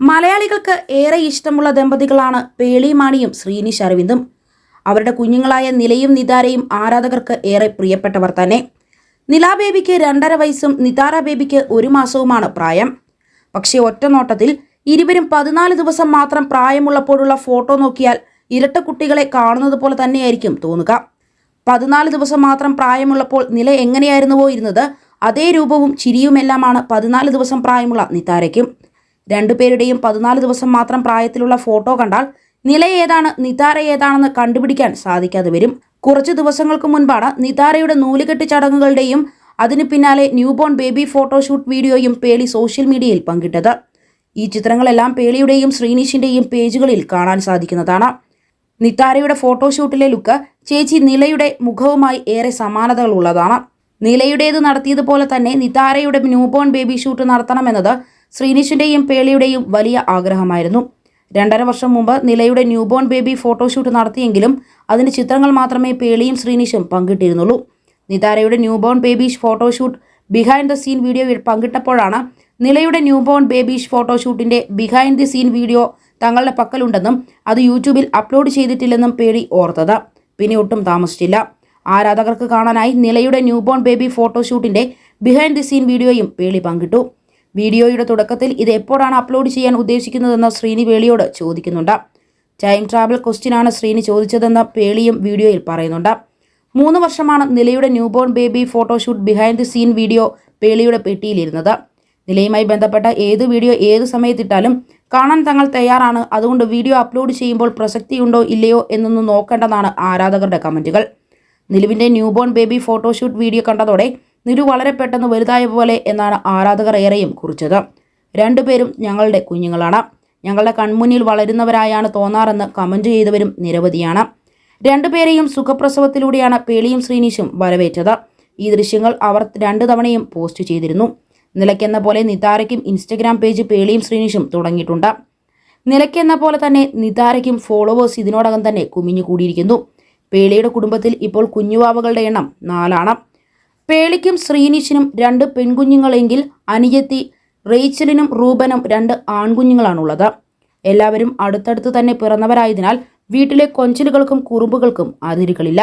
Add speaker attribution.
Speaker 1: മലയാളികൾക്ക് ഏറെ ഇഷ്ടമുള്ള ദമ്പതികളാണ് പേളി മാണിയും ശ്രീനിഷ് അരവിന്ദും. അവരുടെ കുഞ്ഞുങ്ങളായ നിലയും നിതാരയും ആരാധകർക്ക് ഏറെ പ്രിയപ്പെട്ടവർ തന്നെ. നിലാബേബിക്ക് രണ്ടര വയസ്സും നിതാര ബേബിക്ക് ഒരു മാസവുമാണ് പ്രായം. പക്ഷേ ഒറ്റ നോട്ടത്തിൽ ഇരുവരും പതിനാല് ദിവസം മാത്രം പ്രായമുള്ളപ്പോഴുള്ള ഫോട്ടോ നോക്കിയാൽ ഇരട്ട കുട്ടികളെ കാണുന്നത് പോലെ തന്നെയായിരിക്കും തോന്നുക. പതിനാല് ദിവസം മാത്രം പ്രായമുള്ളപ്പോൾ നില എങ്ങനെയായിരുന്നുവോ ഇരുന്നത് അതേ രൂപവും ചിരിയുമെല്ലാമാണ് പതിനാല് ദിവസം പ്രായമുള്ള നിതാരയ്ക്കും. രണ്ടുപേരുടെയും പതിനാല് ദിവസം മാത്രം പ്രായത്തിലുള്ള ഫോട്ടോ കണ്ടാൽ നില ഏതാണ് നിതാര ഏതാണെന്ന് കണ്ടുപിടിക്കാൻ സാധിക്കാതെ വരും. കുറച്ച് ദിവസങ്ങൾക്ക് മുൻപാണ് നിതാരയുടെ നൂലുകെട്ട് ചടങ്ങുകളുടെയും അതിന് പിന്നാലെ ന്യൂബോൺ ബേബി ഫോട്ടോഷൂട്ട് വീഡിയോയും പേളി സോഷ്യൽ മീഡിയയിൽ പങ്കിട്ടത്. ഈ ചിത്രങ്ങളെല്ലാം പേളിയുടെയും ശ്രീനീഷിന്റെയും പേജുകളിൽ കാണാൻ സാധിക്കുന്നതാണ്. നിതാരയുടെ ഫോട്ടോഷൂട്ടിലെ ലുക്ക് ചേച്ചി നിലയുടെ മുഖവുമായി ഏറെ സമാനതകളുള്ളതാണ്. നിലയുടേത് നടത്തിയതുപോലെ തന്നെ നിതാരയുടെ ന്യൂബോൺ ബേബി ഷൂട്ട് നടത്തണമെന്നത് ശ്രീനിഷിന്റെയും പേളിയുടെയും വലിയ ആഗ്രഹമായിരുന്നു. രണ്ടര വർഷം മുമ്പ് നിലയുടെ ന്യൂബോൺ ബേബി ഫോട്ടോഷൂട്ട് നടത്തിയെങ്കിലും അതിന് ചിത്രങ്ങൾ മാത്രമേ പേളിയും ശ്രീനിഷും പങ്കിട്ടിരുന്നുള്ളൂ. നിതാരയുടെ newborn baby photoshoot behind the scene video പങ്കിട്ടപ്പോഴാണ് നിലയുടെ ന്യൂബോൺ ബേബി ഫോട്ടോഷൂട്ടിന്റെ ബിഹൈൻഡ് ദി സീൻ വീഡിയോ തങ്ങളുടെ പക്കലുണ്ടെന്നും അത് യൂട്യൂബിൽ അപ്ലോഡ് ചെയ്തിട്ടില്ലെന്നും പേളി ഓർത്തത്. പിന്നെ ഒട്ടും താമസിച്ചില്ല. ആരാധകർക്ക് കാണാനായി നിലയുടെ ന്യൂബോൺ ബേബി ഫോട്ടോഷൂട്ടിന്റെ ബിഹൈൻഡ് ദി സീൻ വീഡിയോയും പേളി പങ്കിട്ടു. വീഡിയോയുടെ തുടക്കത്തിൽ ഇത് എപ്പോഴാണ് അപ്ലോഡ് ചെയ്യാൻ ഉദ്ദേശിക്കുന്നതെന്ന് ശ്രീനി വേളിയോട് ചോദിക്കുന്നുണ്ട്. ടൈം ട്രാവൽ ക്വസ്റ്റ്യനാണ് ശ്രീനി ചോദിച്ചതെന്ന് പേളിയും വീഡിയോയിൽ പറയുന്നുണ്ട്. മൂന്ന് വർഷമാണ് നിലയുടെ newborn baby photoshoot behind the scene video പേളിയുടെ പെട്ടിയിലിരുന്നത്. നിലയുമായി ബന്ധപ്പെട്ട ഏത് വീഡിയോ ഏത് സമയത്തിട്ടാലും കാണാൻ തങ്ങൾ തയ്യാറാണ്. അതുകൊണ്ട് വീഡിയോ അപ്ലോഡ് ചെയ്യുമ്പോൾ പ്രസക്തിയുണ്ടോ ഇല്ലയോ എന്നൊന്നും നോക്കേണ്ടതാണ് ആരാധകരുടെ കമന്റുകൾ നിലവിന്റെ ന്യൂബോൺ ബേബി ഫോട്ടോഷൂട്ട് വീഡിയോ കണ്ടതോടെ നിലു വളരെ പെട്ടെന്ന് വലുതായ പോലെ എന്നാണ് ആരാധകർ ഏറെയും കുറിച്ചത്. രണ്ടുപേരും ഞങ്ങളുടെ കുഞ്ഞുങ്ങളാണ്. ഞങ്ങളുടെ കൺമുന്നിൽ വളരുന്നവരായാണ് തോന്നാറെന്ന് കമന്റ് ചെയ്തവരും നിരവധിയാണ്. രണ്ടുപേരെയും സുഖപ്രസവത്തിലൂടെയാണ് പേളിയും ശ്രീനീഷും വരവേറ്റത്. ഈ ദൃശ്യങ്ങൾ അവർ രണ്ടു തവണയും പോസ്റ്റ് ചെയ്തിരുന്നു. നിലയ്ക്കെന്ന പോലെ നിതാരയ്ക്കും ഇൻസ്റ്റഗ്രാം പേജ് പേളിയും ശ്രീനീഷും തുടങ്ങിയിട്ടുണ്ട്. നിലയ്ക്കെന്ന പോലെ തന്നെ നിതാരയ്ക്കും ഫോളോവേഴ്സ് ഇതിനോടകം തന്നെ കുമിഞ്ഞുകൂടിയിരിക്കുന്നു. പേളിയുടെ കുടുംബത്തിൽ ഇപ്പോൾ കുഞ്ഞുവാവകളുടെ എണ്ണം നാലാണ്. പേളിക്കും ശ്രീനിഷിനും രണ്ട് പെൺകുഞ്ഞുങ്ങളെങ്കിൽ അനിയത്തി റേച്ചലിനും റൂബനും രണ്ട് ആൺകുഞ്ഞുങ്ങളാണുള്ളത്. എല്ലാവരും അടുത്തടുത്ത് തന്നെ പിറന്നവരായതിനാൽ വീട്ടിലെ കൊഞ്ചലുകൾക്കും കുറുമ്പുകൾക്കും അതിരുകളില്ല.